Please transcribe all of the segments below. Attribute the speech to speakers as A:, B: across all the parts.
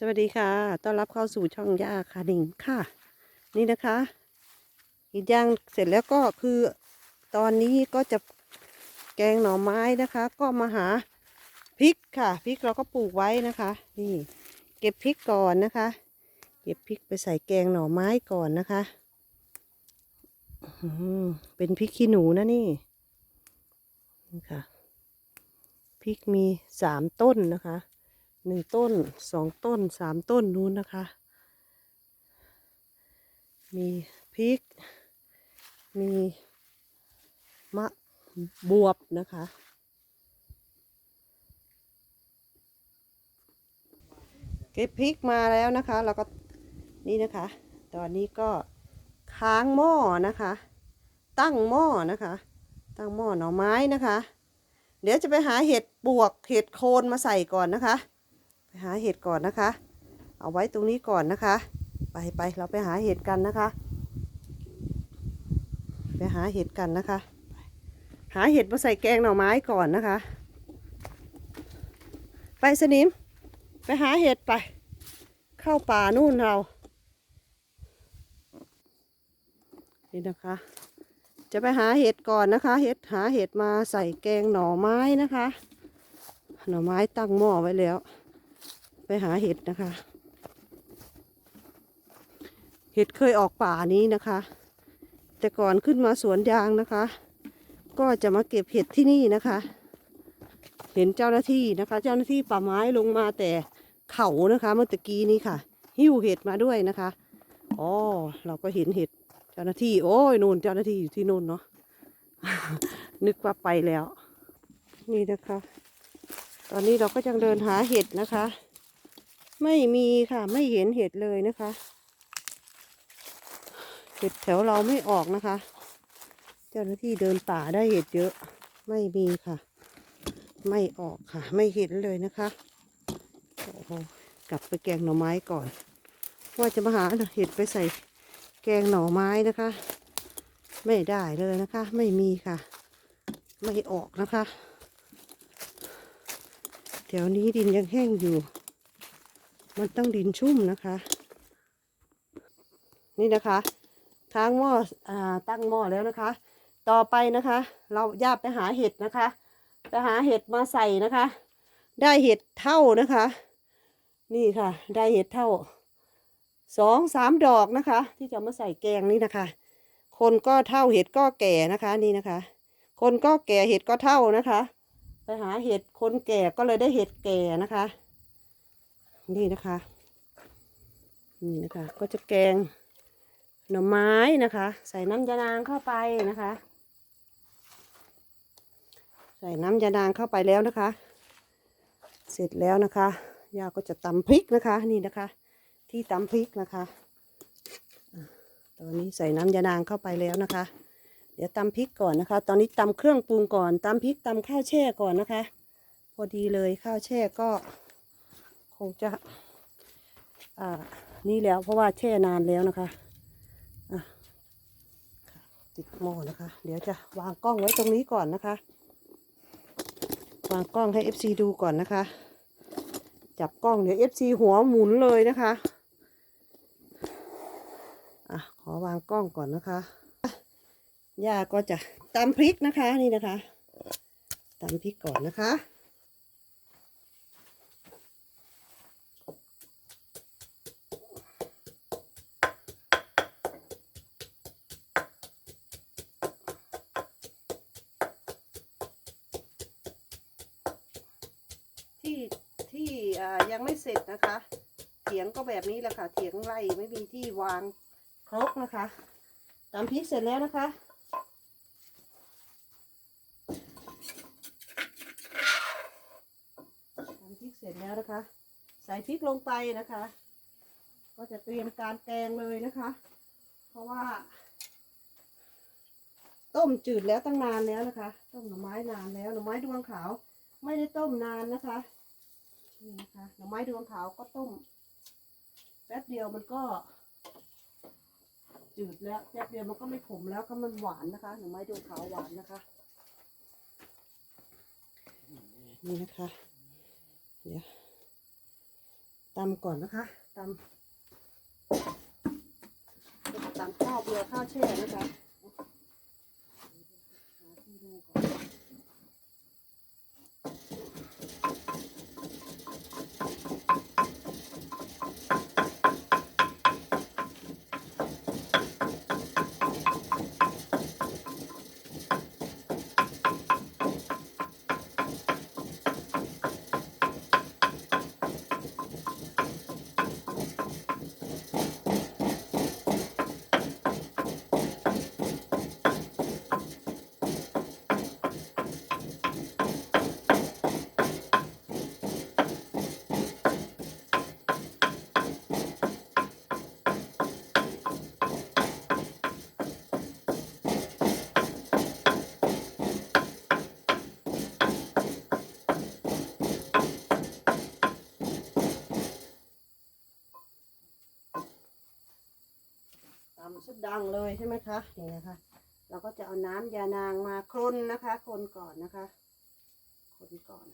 A: สวัสดีค่ะ ต้อนรับเข้าสู่ช่องย่าคาดิงค่ะ นี่นะคะอีกอย่างเสร็จแล้วก็คือตอนนี้ก็จะแกงหน่อไม้นะคะ ก็มาหาพริกค่ะ พริกเราก็ปลูกไว้นะคะ นี่ เก็บพริกก่อนนะคะ เก็บพริกไปใส่แกงหน่อไม้ก่อนนะคะเป็นพริกขี้หนูนะนี่นี่ค่ะพริกมีสามต้นนะคะ หนึ่งต้นสองต้นสามต้นนู้นนะคะ มีพริก มีมะบวบนะคะ เก็บพริกมาแล้วนะคะเราก็นี่นะคะ ตอนนี้ก็ค้างหม้อนะคะ ตั้งหม้อนะคะ ตั้งหม้อหน่อไม้นะคะ เดี๋ยวจะไปหาเห็ดปวกเห็ดโคนมาใส่ก่อนนะคะ หาเห็ดก่อนนะคะ เอาไว้ตรงนี้ก่อนนะคะ ไปไปเราไปหาเห็ดกันนะคะ ไปหาเห็ดกันนะคะ หาเห็ดมาใส่แกงหน่อไม้ก่อนนะคะ ไปสนิม ไปหาเห็ดไป เข้าป่านู่นเรา นี่นะคะจะไปหาเห็ดก่อนนะคะ เห็ดหาเห็ดมาใส่แกงหน่อไม้นะคะ หน่อไม้ตั้งหม้อไว้แล้ว ไปหาเห็ดนะคะ เห็ดเคยออกป่านี้นะคะ แต่ก่อนขึ้นมาสวนยางนะคะ ก็จะมาเก็บเห็ดที่นี่นะคะ เห็นเจ้าหน้าที่นะคะ เจ้าหน้าที่ป่าไม้ลงมาแต่เขานะคะเมื่อตะกี้นี้ค่ะ หิ้วเห็ดมาด้วยนะคะอ๋อเราก็เห็นเห็ดเจ้าหน้าที่ โอ้ยนู่นเจ้าหน้าที่อยู่ที่นู่นเนาะนึกว่าไปแล้ว นี่นะคะ ตอนนี้เราก็ยังเดินหาเห็ดนะคะ ไม่มีค่ะ ไม่เห็นเห็ดเลยนะคะ เห็ดแถวเราไม่ออกนะคะ เจ้าหน้าที่เดินป่าได้เห็ดเยอะ ไม่มีค่ะ ไม่ออกค่ะ ไม่เห็นเลยนะคะโอ้โหกลับไปแกงหน่อไม้ก่อน ว่าจะมาหาเห็ดไปใส่แกงหน่อไม้นะคะ ไม่ได้เลยนะคะ ไม่มีค่ะ ไม่ออกนะคะ แถวนี้ดินยังแห้งอยู่ มันต้องดินชุ่มนะคะ นี่นะคะค้างหม้ออตั้งหม้อแล้วนะคะ ต่อไปนะคะ เราย่าไปหาเห็ดนะคะไปหาเห็ดมาใส่นะคะ ได้เห็ดเท่านะคะ นี่ค่ะ ได้เห็ดเท่าสองสามดอกนะคะ ที่จะมาใส่แกงนี่นะคะ คนก็เท่าเห็ดก็แก่นะคะนี่นะคะ คนก็แก่เห็ดก็เท่านะคะ ไปหาเห็ดคนแก่ก็เลยได้เห็ดแก่นะคะ นี่นะคะ นี่นะคะ ก็จะแกงหน่อไม้นะคะ ใส่น้ำยานางเข้าไปนะคะ ใส่น้ำยานางเข้าไปแล้วนะคะ เสร็จแล้วนะคะย่าก็จะตำพริกนะคะ นี่นะคะ ที่ตำพริกนะคะตอนนี้ใส่น้ำยานางเข้าไปแล้วนะคะ เดี๋ยวตำพริกก่อนนะคะ ตอนนี้ตำเครื่องปรุงก่อนตำพริกตำข้าวแช่ก่อนนะคะ พอดีเลยข้าวแช่ก็ คงจะอ่านี่แล้วเพราะว่าแช่นานแล้วนะคะอะติดหม้อนะคะ เดี๋ยวจะวางกล้องไว้ตรงนี้ก่อนนะคะ วางกล้องให้ FC ดูก่อนนะคะ จับกล้องเดี๋ยว FC หัวหมุนเลยนะคะอะขอวางกล้องก่อนนะคะย่าก็จะตำพริกนะคะนี่นะคะตำพริกก่อนนะคะ ยังไม่เสร็จนะคะ เถียงก็แบบนี้แหละค่ะ เถียงไร่ไม่มีที่วางครกนะคะตำพริกเสร็จแล้วนะคะ ตำพริกเสร็จแล้วนะคะ ใส่พริกลงไปนะคะ ก็จะเตรียมการแกงเลยนะคะ เพราะว่า ต้มจืดแล้วตั้งนานแล้วนะคะ ต้มหน่อไม้นานแล้วหน่อไม้ดวงขาว ไม่ได้ต้มนานนะคะ นี่นะคะหน่อไม้ดวงขาวก็ต้มแป๊บเดียวมันก็จืดแล้วแป๊บเดียวมันก็ไม่ขมแล้วก็มันหวานนะคะหน่อไม้ดวงขาวหวานนะคะ นี่นะคะ เดี๋ยวตำก่อนนะคะตำตำข้าวเบื่อข้าวแช่นะคะที่นั่งก่อน ดังเลยใช่ไหมคะนี่นะคะ เราก็จะเอาน้ำยานางมาคลุนนะคะคลุนก่อนนะคะคลุนก่อน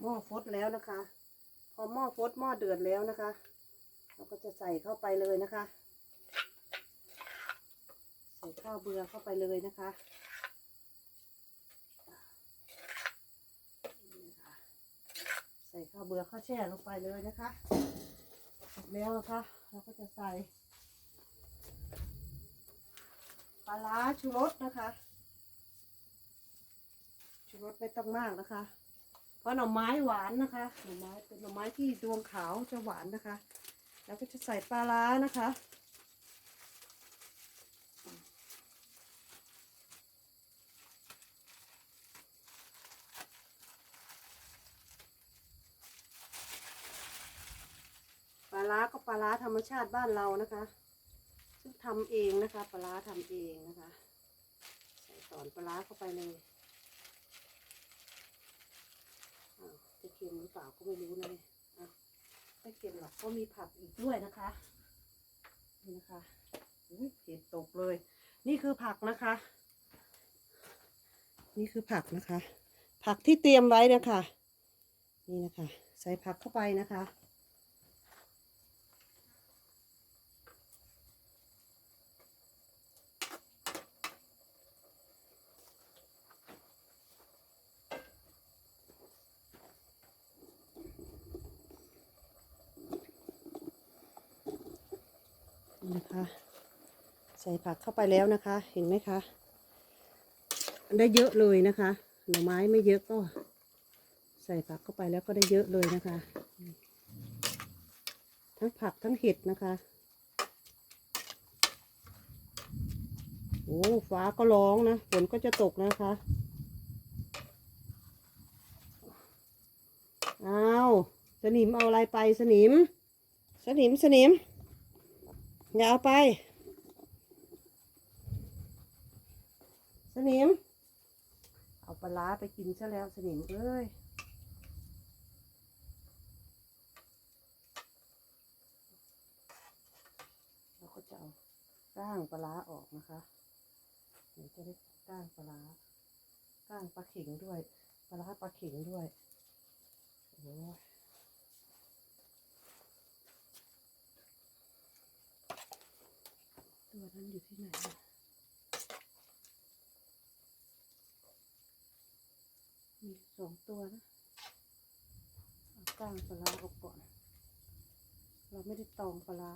A: หม้อฟดแล้วนะคะ พอหม้อฟดหม้อเดือดแล้วนะคะ เราก็จะใส่เข้าไปเลยนะคะ ข้าวเบือเข้าไปเลยนะคะใส่ข้าวเบือข้าวแช่ลงไปเลยนะคะเสร็จแล้วนะคะเราก็จะใส่ปลาร้าชูรสนะคะ ชูรสไม่ต้องมากนะคะ เพราะหน่อไม้หวานนะคะหน่อไม้เป็นหน่อไม้ที่ดวงขาวจะหวานนะคะ แล้วก็จะใส่ปลาร้านะคะ ร้าก็ปลาร้าธรรมชาติบ้านเรานะคะ ซึ่งทำเองนะคะ ปลาร้าทำเองนะคะ ใส่ตอนปลาร้าเข้าไปเลยจะเค็มหรือเปล่าก็ไม่รู้นะเลยอะไม่เค็มหรอกก็มีผักอีกด้วยนะคะ นี่นะคะอุ้ยเห็ดตกเลย นี่คือผักนะคะ นี่คือผักนะคะ ผักที่เตรียมไว้นะคะ นี่นะคะ ใส่ผักเข้าไปนะคะ นะคะ ใส่ผักเข้าไปแล้วนะคะ เห็นไหมคะ ได้เยอะเลยนะคะ หน่อไม้ไม่เยอะก็ ใส่ผักเข้าไปแล้วก็ได้เยอะเลยนะคะ ทั้งผักทั้งเห็ดนะคะโอ้ฟ้าก็ร้องนะฝนก็จะตกนะคะอ้าวสนิมเอาอะไรไปสนิม สนิมสนิม อย่าเอาไป สนิม เอาปลาร้าไปกินซะแล้วสนิมเอ้ยเราก็จะเอาก้างปลาร้าออกนะคะเดี๋ยวจะได้ก้างปลาร้าก้างปลาเข็งด้วย ปลาร้าปลาเข็งด้วยโอ้ย ตัวนั้นอยู่ที่ไหนอะมีสองตัวนะเอาก้างปลาร้าออกก่อน เราไม่ได้ตองปลา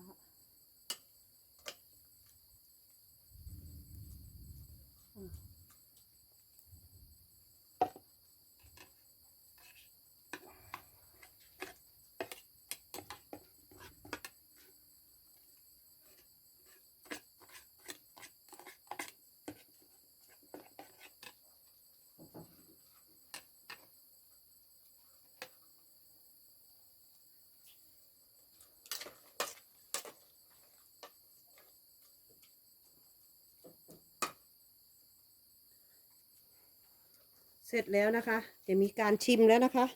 A: เสร็จแล้วนะคะ จะมีการชิมแล้วนะคะ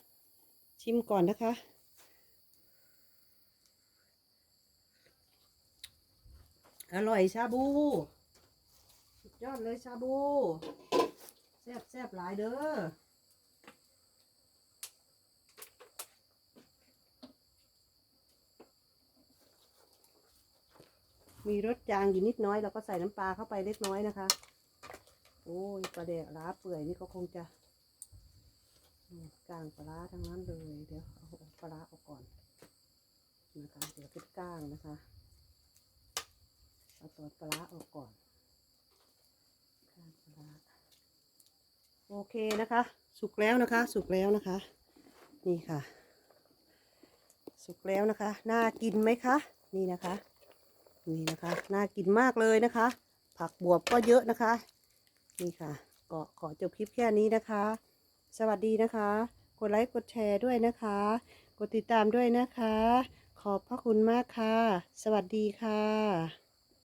A: ชิมก่อนนะคะ อร่อยชาบูสุดยอดเลยชาบูแซ่บแซ่บหลายเด้อมีรสจางอยู่นิดน้อยเราก็ใส่น้ำปลาเข้าไปเล็กน้อยนะคะ โอ้ยปลาแดกล้าเปื่อยนี่ก็คงจะกลางปลาทั้งนั้นเลย เดี๋ยวเอาปลาออกก่อนนะคะเดี๋ยวเป็นก้างนะคะเอาตัวปลาออกก่อนก้างปลาโอเคนะคะ สุกแล้วนะคะ สุกแล้วนะคะ นี่ค่ะ สุกแล้วนะคะ น่ากินไหมคะ นี่นะคะ นี่นะคะ น่ากินมากเลยนะคะ ผักบวบก็เยอะนะคะ นี่ค่ะก็ขอจบคลิปแค่นี้นะคะ สวัสดีนะคะ กดไลค์กดแชร์ด้วยนะคะ กดติดตามด้วยนะคะ ขอบพระคุณมากค่ะ สวัสดีค่ะ